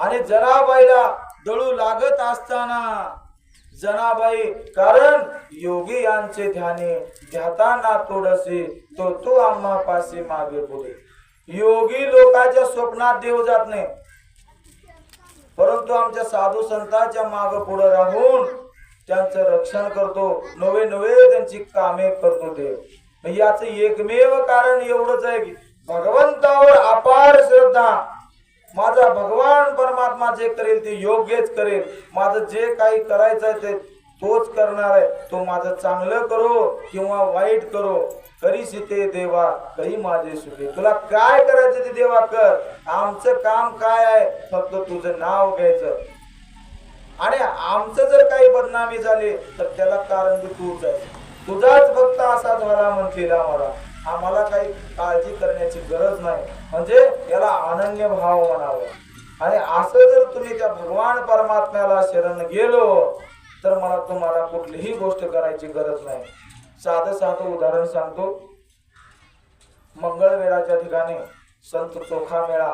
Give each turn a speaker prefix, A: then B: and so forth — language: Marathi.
A: आणि जनाबाईला दळू लागत असताना जनाबाई कारण योगी यांचे ध्याने ध्याताना थोडसे तो तो आम्हा पासे मागे पुढे. योगी लोकांच्या स्वप्नात देव जात नाही. परंतु आमच्या साधू संतांच्या माग पुढे राहून त्यांचं रक्षण करतो. नवे नवे त्यांची कामे करतो देव याच एकमेव कारण एवढंच आहे की भगवंतावर अपार श्रद्धा. माझा भगवान परमात्मा जे करेल ते योग्यच करेल. माझं जे काही करायचं आहे ते तोच करणार आहे. तो माझं चांगलं करो किंवा वाईट करो. करी सीते देवा करी माझे सुखे. तुला काय करायचं ते देवा कर. आमचं काम काय आहे? फक्त तुझं नाव घ्यायचं. आणि आमचं जर काही बदनामी झाली तर त्याला कारण तूच आहे. तुझाच फक्त असा झाला म्हणतील आम्हाला आम्हाला काही काळजी करण्याची गरज नाही. म्हणजे याला अनन्य भाव म्हणावं. आणि असं जर तुम्ही त्या भगवान परमात्म्याला शरण गेलो तर मला तुम्हाला कुठलीही गोष्ट करायची गरज नाही. साधं साधं उदाहरण सांगतो. मंगळवेळाच्या ठिकाणी संत चोखा मेळा